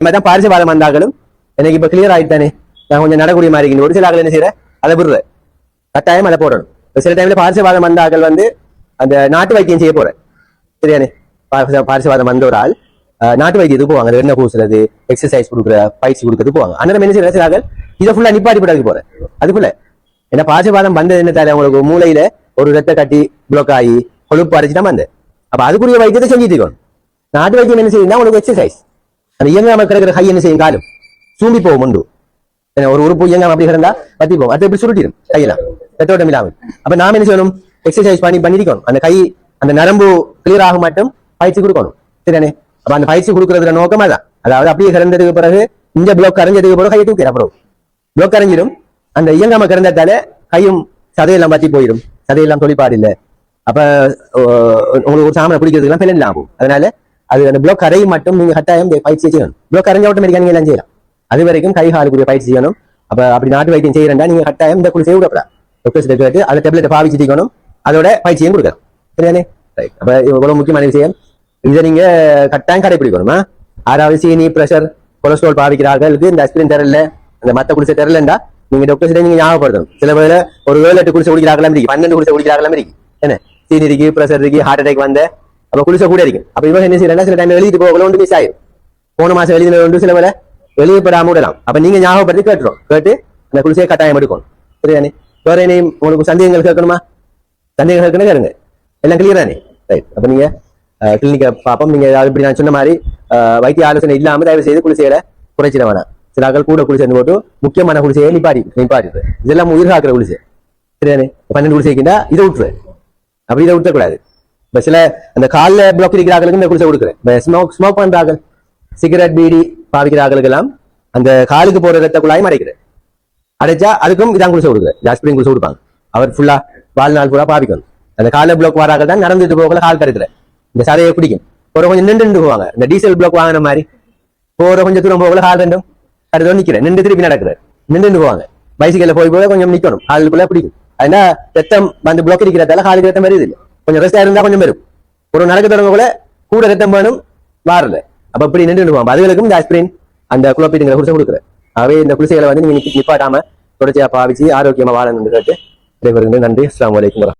மாதிரி தான் பாரிசவாதம் வந்தாங்களும் எனக்கு இப்ப கிளியர் ஆயிட்டானே. நான் கொஞ்சம் நடக்கூடிய மாதிரி இருக்கேன் ஒரு சில ஆக்கள் என்ன செய்யறேன் அதை விடுறேன் கட்டாயம் அதை போடணும். சில டைம்ல பாரிசவாதம் வந்தாக்கள் வந்து அந்த நாட்டு வைத்தியம் செய்ய போறேன். சரியானே? பாரிச- பாரிசவாதம் வந்த ஒரு ஆள் அஹ், நாட்டு வைத்தியத்துக்கு போவாங்க. என்ன பூசுறது? எக்ஸசைஸ் கொடுக்குற பயிற்சி கொடுக்கறது போவாங்க. அந்த என்ன செய்யற சில இதை ஃபுல்லா நிப்பாட்டி போடாது போறேன். அதுக்குள்ள ஏன்னா பாரிசவாதம் வந்தது என்ன தானே? உங்களுக்கு மூளையில ஒரு ரத்த கட்டி பிளாக் ஆகி கொழுப்பு அரைச்சு தான் வந்தது அப்ப அதுக்குரிய வைத்தியத்தை செஞ்சுட்டு இருக்கணும். நாட்டு வைத்தியம் என்ன செய்யுதுன்னா உங்களுக்கு எக்ஸசைஸ் அந்த இயங்காம கிடக்கிற கை என்ன செய்யும்? காலும். சூண்டி போகும் உண்டு. ஒரு உறுப்பு இயங்காம அப்படி கிடந்தா பத்தி போகும். அது எப்படி சுருட்டிடும்? கையெல்லாம். ரத்தோட்டம் இல்லாமல். அப்ப நாம என்ன செய்யணும்? எக்ஸசைஸ் பண்ணி பண்ணிருக்கணும். அந்த கை அந்த நரம்பு கிளியர் ஆக மட்டும் பயிற்சி கொடுக்கணும். சரியானே அப்ப அந்த பயிற்சி கொடுக்கறதுல நோக்கமா தான் அதாவது அப்படியே கிடந்ததுக்கு பிறகு இந்த பிளாக் கரைஞ்சதுக்கு பிறகு கையை தூக்கிற அப்புறம் பிளாக் கரைஞ்சிடும். அந்த இயங்காம கிடந்ததால கையும் சதையெல்லாம் பத்தி போயிடும். சதையெல்லாம் தொழிற்பாடு இல்லை. அப்ப உங்களுக்கு ஒரு சாமனை பிடிக்கிறதுக்குலாம் பெலன் ஆகும் அதனால அது அந்த பிளாக் கரை மட்டும் நீங்க கட்டாயம் இந்த பயிற்சி செய்யணும். பிளாக் கரைஞ்ச ஆட்டோமேட்டிக்கா நீங்க எல்லாம் செய்யலாம். அது வரைக்கும் கை காலுக்குரிய பயிற்சி செய்யணும். அப்ப அப்படி நாட்டு வைத்தியம் செய்யறா நீங்க கட்டாயம் இந்த குழு செய்ய விடப்படா டாக்டர்ஸ் கேட்டு அதை டெப்லெட்டை பாவிச்சிட்டிக்கணும் அதோட பயிற்சியும் கொடுக்கணும். சரியானே அப்ப இவ்வளவு முக்கியமான விஷயம். இதை நீங்க கட்டாயம் கடைபிடிக்கணுமா ஆறாவது சீனி பிரஷர் கொலஸ்ட்ரால் பாவிக்கிறார்களுக்கு இந்த அஸ்பிரின் தெரியல அந்த மத்த குடிசை தரலண்டா? நீங்க டாக்டர்ஸ் நீங்க ஞாபகப்படுத்தணும். சில பேர் ஒரு ஏழு எட்டு குடிசை குடிக்கிறாங்களும் இருக்கு பன்னெண்டு குடிசை குடிக்கிறாங்களும் இருக்கு என்ன சீனி இருக்கு பிரஷர் இருக்கு ஹார்ட் அட்டாக் வந்த அப்ப குளிச கூட இருக்கும் அப்ப இவங்க என்ன செய்யலாம் சில டைம் எழுதிட்டு போகல ஒன்று மிஸ் ஆயிரும் போன மாசம் எழுதின ஒன்று சில வேலை வெளியப்படாம விடலாம் அப்ப நீங்க ஞாபகப்படுத்தி கேட்டுரும் கேட்டு அந்த குளிசையை கட்டாயம் எடுக்கணும் சரிதானே வேற என்ன உங்களுக்கு சந்தேகங்கள் கேட்கணுமா சந்தேகம் கேட்கணும் கேளுங்க எல்லாம் கிளியர் தானே ரைட் அப்ப நீங்க கிளினிக்கை பார்ப்போம் நீங்க ஏதாவது இப்படி நான் சொன்ன மாதிரி வைத்திய ஆலோசனை இல்லாம தயவு செய்து குளிசையில குறைச்சிட வேணாம் சில ஆக்கள் கூட குளிசை போட்டு முக்கியமான குளிசையை நிப்பாடி நிப்பாட்டிடுது இதெல்லாம் உயிர் காக்கிற குளிசை சரிதானே பன்னெண்டு குளிசைக்குண்டா இதை விட்டுரு அப்படி இதை விட்டுறக்கூடாது பஸ்ல சில அந்த காலில் பிளாக் இருக்கிறார்களுக்கு இந்த குடிசை கொடுக்குறேன். ஸ்மோக் ஸ்மோக் பண்றார்கள். சிகரெட் பீடி பாவிக்கிறார்களுக்கெல்லாம் அந்த காலுக்கு போற ரத்த குழாயும் அடைக்கிறேன் அடைச்சா அதுக்கும் இதான் குடிசை கொடுக்குறேன். ஜாஸ்பிரிங் குடிசை கொடுப்பாங்க. அவர் ஃபுல்லா வாழ்நாள் பூரா பாவிக்கணும். அந்த கால பிளாக் வராக தான் நடந்துட்டு போகல கால் கருக்குற இந்த சதையை பிடிக்கும் ஒரு கொஞ்சம் நின்று நின்று போவாங்க. இந்த டீசல் பிளாக் வாங்கின மாதிரி போற கொஞ்சம் தூரம் போகல கால் ரெண்டும் அடுத்த நிக்கிறேன். நின்று திருப்பி நடக்கிறேன் நின்று நின்று போவாங்க. பைசிக்கல்ல போய் போய் கொஞ்சம் நிக்கணும். காலுக்குள்ள பிடிக்கும். அதனால ரத்தம் வந்து பிளாக் இருக்கிறதால காலுக்கு ரத்தம் வருது இல்லை. கொஞ்சம் ரெஸ்டா இருந்தா கொஞ்சம் வரும். ஒரு நடக்க தொடங்க கூட கூட ரத்தம் வேணும் வாரல. அப்ப இப்படி நின்று அதுகளுக்கும் இந்த ஆஸ்பிரின் அந்த குழப்பீடுங்கிற குடிசை கொடுக்குறேன். ஆகவே இந்த குடிசைகளை வந்து நீங்க நிப்பாட்டாம தொடர்ச்சியா பாவிச்சு ஆரோக்கியமா வாழணும்னு கேட்டு நன்றி. அஸ்லாம் வலைக்கும்